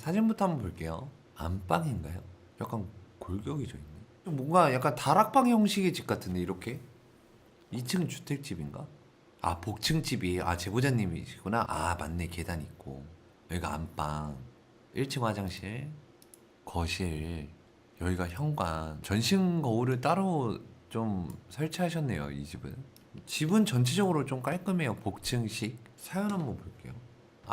사진부터 한번 볼게요. 안방인가요? 약간 골격이 져 있네. 좀 뭔가 약간 다락방 형식의 집 같은데 이렇게 2층 주택집인가? 아 복층집이 아 제보자님이시구나. 아 맞네 계단 있고 여기가 안방 1층 화장실 거실 여기가 현관 전신 거울을 따로 좀 설치하셨네요 이 집은 집은 전체적으로 좀 깔끔해요 복층식 사연 한번 볼게요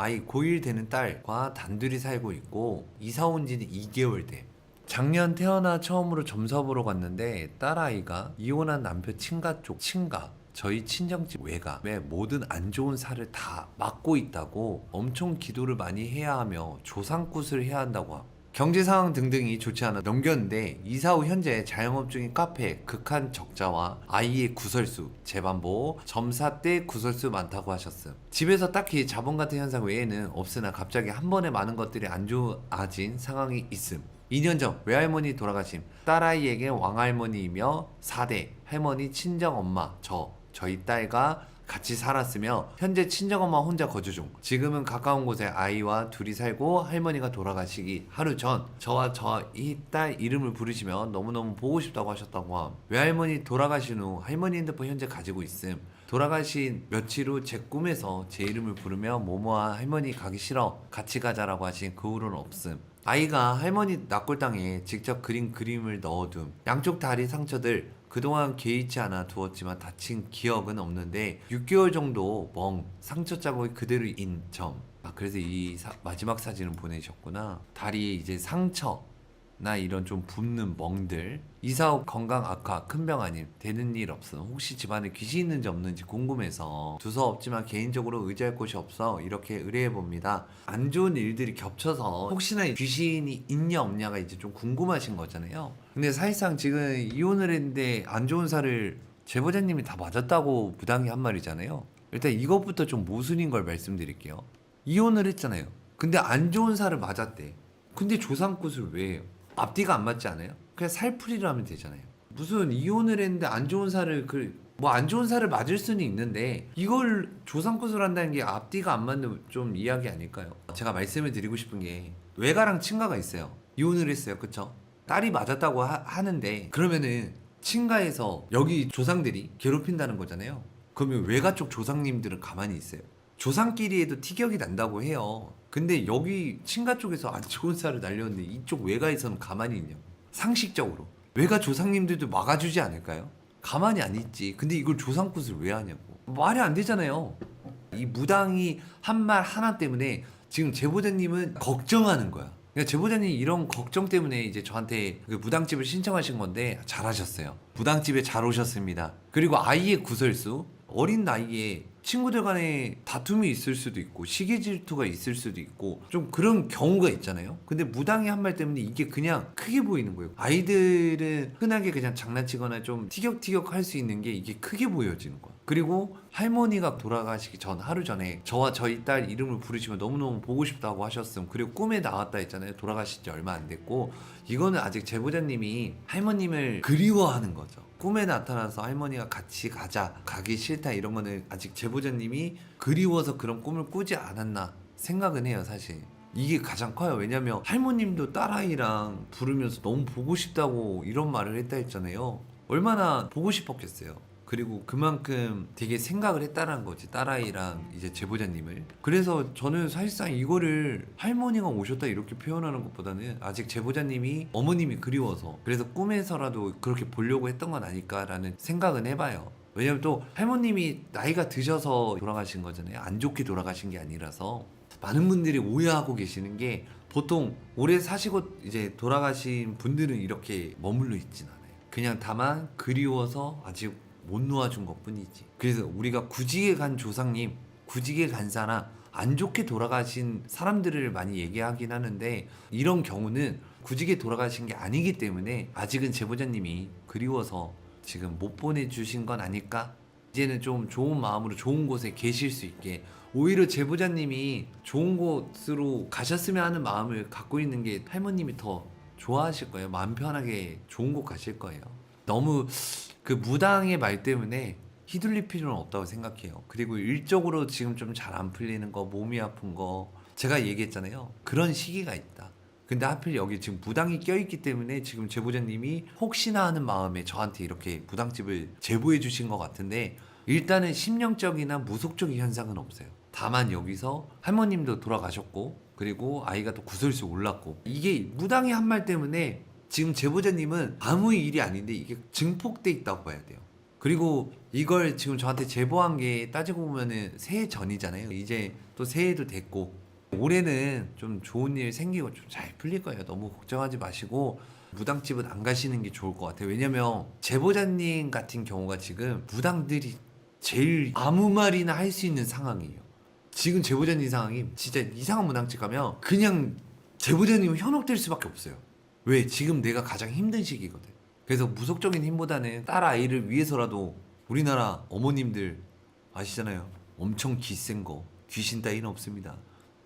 아이 고1 되는 딸과 단둘이 살고 있고 이사 온 지는 2개월 돼 작년 태어나 처음으로 점사 보러 갔는데 딸아이가 이혼한 남편 친가 쪽 친가 저희 친정집 외가에 모든 안 좋은 살을 다 막고 있다고 엄청 기도를 많이 해야 하며 조상굿을 해야 한다고 함. 경제 상황 등등이 좋지 않아 넘겼는데 이사 후 현재 자영업 중인 카페 극한 적자와 아이의 구설수 재반보 점사 때 구설수 많다고 하셨음. 집에서 딱히 자본 같은 현상 외에는 없으나 갑자기 한 번에 많은 것들이 안 좋아진 상황이 있음. 2년 전 외할머니 돌아가심. 딸아이에게 왕할머니이며 4대 할머니 친정엄마 저 저희 딸과 같이 살았으며 현재 친정엄마 혼자 거주 중. 지금은 가까운 곳에 아이와 둘이 살고 할머니가 돌아가시기 하루 전 저와 저이딸 이름을 부르시며 너무너무 보고 싶다고 하셨다고 함. 외할머니 돌아가신 후 할머니 핸드폰 현재 가지고 있음. 돌아가신 며칠 후 제 꿈에서 제 이름을 부르며 모모와 할머니 가기 싫어 같이 가자라고 하신 그 후로는 없음 아이가 할머니 납골당에 직접 그린 그림을 넣어둠 양쪽 다리 상처들 그동안 개의치 않아 두었지만 다친 기억은 없는데 6개월 정도 멍 상처 자국이 그대로인 점. 아 그래서 이 사- 마지막 사진을 보내셨구나. 다리에 이제 상처 나 이런 좀 붓는 멍들. 이사 후 건강 악화 큰 병 아님 되는 일 없음. 혹시 집안에 귀신 있는지 없는지 궁금해서 두서없지만 개인적으로 의지할 곳이 없어 이렇게 의뢰해 봅니다. 안 좋은 일들이 겹쳐서 혹시나 귀신이 있냐 없냐가 이제 좀 궁금하신 거잖아요. 근데 사실상 지금 이혼을 했는데 안 좋은 살을 제보자님이 다 맞았다고 부당히 한 말이잖아요. 일단 이것부터 좀 모순인 걸 말씀드릴게요. 이혼을 했잖아요. 근데 안 좋은 살을 맞았대. 근데 조상굿을 왜 해요? 앞뒤가 안 맞지 않아요? 그냥 살풀이를 하면 되잖아요. 무슨 이혼을 했는데 안 좋은 살을 그 뭐 안 좋은 살을 맞을 수는 있는데 이걸 조상굿을 한다는 게 앞뒤가 안 맞는 좀 이야기 아닐까요? 제가 말씀을 드리고 싶은 게 외가랑 친가가 있어요. 이혼을 했어요. 그쵸? 딸이 맞았다고 하, 는데 그러면은 친가에서 여기 조상들이 괴롭힌다는 거잖아요. 그러면 외가 쪽 조상님들은 가만히 있어요. 조상끼리에도 티격이 난다고 해요. 근데 여기 친가 쪽에서 안 좋은 살을 날렸는데 이쪽 외가에서는 가만히 있냐고. 상식적으로. 외가 조상님들도 막아주지 않을까요? 가만히 안 있지. 근데 이걸 조상굿을 왜 하냐고. 말이 안 되잖아요. 이 무당이 한 말 하나 때문에 지금 제보자님은 걱정하는 거야. 그러니까 제보자님 이런 걱정 때문에 이제 저한테 그 무당집을 신청하신 건데 잘하셨어요. 무당집에 잘 오셨습니다. 그리고 아이의 구설수 어린 나이에 친구들 간에 다툼이 있을 수도 있고 시기 질투가 있을 수도 있고 좀 그런 경우가 있잖아요. 근데 무당의 한 말 때문에 이게 그냥 크게 보이는 거예요. 아이들은 흔하게 그냥 장난치거나 좀 티격티격 할 수 있는 게 이게 크게 보여지는 거야. 그리고 할머니가 돌아가시기 전 하루 전에 저와 저희 딸 이름을 부르시면 너무너무 보고 싶다고 하셨음. 그리고 꿈에 나왔다 했잖아요. 돌아가신 지 얼마 안 됐고 이거는 아직 제보자님이 할머님을 그리워하는 거죠. 꿈에 나타나서 할머니가 같이 가자, 가기 싫다 이런 거는 아직 제보자님이 그리워서 그런 꿈을 꾸지 않았나 생각은 해요, 사실. 이게 가장 커요. 왜냐면 할머님도 딸아이랑 부르면서 너무 보고 싶다고 이런 말을 했다 했잖아요. 얼마나 보고 싶었겠어요. 그리고 그만큼 되게 생각을 했다라는 거지 딸아이랑 이제 제보자님을. 그래서 저는 사실상 이거를 할머니가 오셨다 이렇게 표현하는 것보다는 아직 제보자님이 어머님이 그리워서 그래서 꿈에서라도 그렇게 보려고 했던 건 아닐까라는 생각은 해봐요. 왜냐면 또 할머님이 나이가 드셔서 돌아가신 거잖아요. 안 좋게 돌아가신 게 아니라서. 많은 분들이 오해하고 계시는 게 보통 오래 사시고 이제 돌아가신 분들은 이렇게 머물러 있진 않아요. 그냥 다만 그리워서 아직 못 놓아준 것 뿐이지. 그래서 우리가 구직에 간 조상님, 구직에 간 사람, 안 좋게 돌아가신 사람들을 많이 얘기하긴 하는데 이런 경우는 구직에 돌아가신 게 아니기 때문에 아직은 제보자님이 그리워서 지금 못 보내주신 건 아닐까? 이제는 좀 좋은 마음으로 좋은 곳에 계실 수 있게 오히려 제보자님이 좋은 곳으로 가셨으면 하는 마음을 갖고 있는 게 할머님이 더 좋아하실 거예요. 마음 편하게 좋은 곳 가실 거예요. 너무 그 무당의 말 때문에 휘둘릴 필요는 없다고 생각해요. 그리고 일적으로 지금 좀 잘 안 풀리는 거, 몸이 아픈 거 제가 얘기했잖아요. 그런 시기가 있다. 근데 하필 여기 지금 무당이 껴있기 때문에 지금 제보자님이 혹시나 하는 마음에 저한테 이렇게 무당집을 제보해 주신 것 같은데 일단은 심령적이나 무속적인 현상은 없어요. 다만 여기서 할머님도 돌아가셨고 그리고 아이가 또 구설수 올랐고 이게 무당의 한말 때문에 지금 제보자님은 아무 일이 아닌데 이게 증폭돼 있다고 봐야 돼요. 그리고 이걸 지금 저한테 제보한 게 따지고 보면은 새해 전이잖아요. 이제 또 새해도 됐고 올해는 좀 좋은 일 생기고 좀 잘 풀릴 거예요. 너무 걱정하지 마시고 무당집은 안 가시는 게 좋을 것 같아요. 왜냐면 제보자님 같은 경우가 지금 무당들이 제일 아무 말이나 할 수 있는 상황이에요. 지금 제보자님 상황이 진짜 이상한 무당집 가면 그냥 제보자님은 현혹될 수밖에 없어요. 왜? 지금 내가 가장 힘든 시기거든. 그래서 무속적인 힘보다는 딸 아이를 위해서라도 우리나라 어머님들 아시잖아요. 엄청 기센 거 귀신 따위는 없습니다.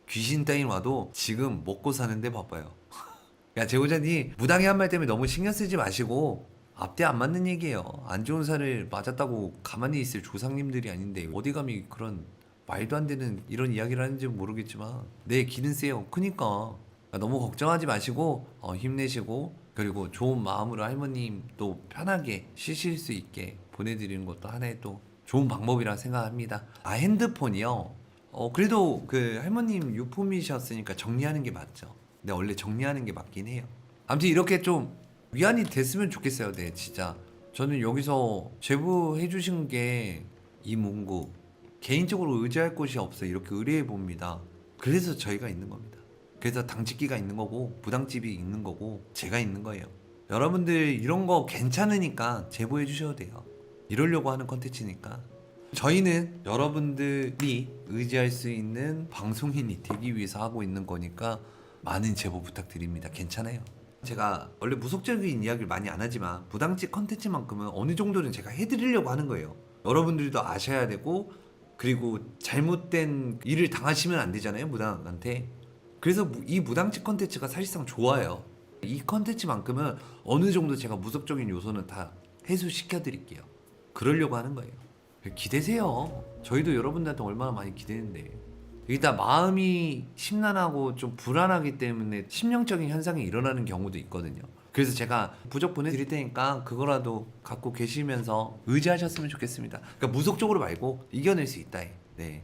귀신 따위는 와도 지금 먹고 사는데 바빠요. 야 제보자님 무당의 한 말 때문에 너무 신경 쓰지 마시고 앞뒤 안 맞는 얘기예요. 안 좋은 살을 맞았다고 가만히 있을 조상님들이 아닌데 어디 감히 그런 말도 안 되는 이런 이야기를 하는지 는 모르겠지만 내 기는 세요. 크니까 너무 걱정하지 마시고 어, 힘내시고 그리고 좋은 마음으로 할머님 또 편하게 쉬실 수 있게 보내드리는 것도 하나의 또 좋은 방법이라 생각합니다. 아 핸드폰이요. 어 그래도 그 할머님 유품이셨으니까 정리하는 게 맞죠. 근데 원래 정리하는 게 맞긴 해요. 아무튼 이렇게 좀 위안이 됐으면 좋겠어요. 네 진짜 저는 여기서 제보해 주신 게 이 문구 개인적으로 의지할 곳이 없어 이렇게 의뢰해 봅니다. 그래서 저희가 있는 겁니다. 그래서 당직기가 있는 거고 부당집이 있는 거고 제가 있는 거예요. 여러분들 이런 거 괜찮으니까 제보해 주셔도 돼요. 이러려고 하는 컨텐츠니까. 저희는 여러분들이 의지할 수 있는 방송인이 되기 위해서 하고 있는 거니까 많은 제보 부탁드립니다. 괜찮아요. 제가 원래 무속적인 이야기를 많이 안 하지만 부당집 컨텐츠만큼은 어느 정도는 제가 해드리려고 하는 거예요. 여러분들도 아셔야 되고 그리고 잘못된 일을 당하시면 안 되잖아요 무당한테. 그래서 무- 이 무당집 컨텐츠가 사실상 좋아요. 이 컨텐츠만큼은 어느 정도 제가 무속적인 요소는 다 해소시켜 드릴게요. 그러려고 하는 거예요. 기대세요. 저희도 여러분들한테 얼마나 많이 기대는데. 일단 마음이 심란하고 좀 불안하기 때문에 심령적인 현상이 일어나는 경우도 있거든요. 그래서 제가 부적 보내드릴 테니까 그거라도 갖고 계시면서 의지하셨으면 좋겠습니다. 그러니까 무속적으로 말고 이겨낼 수 있다. 네.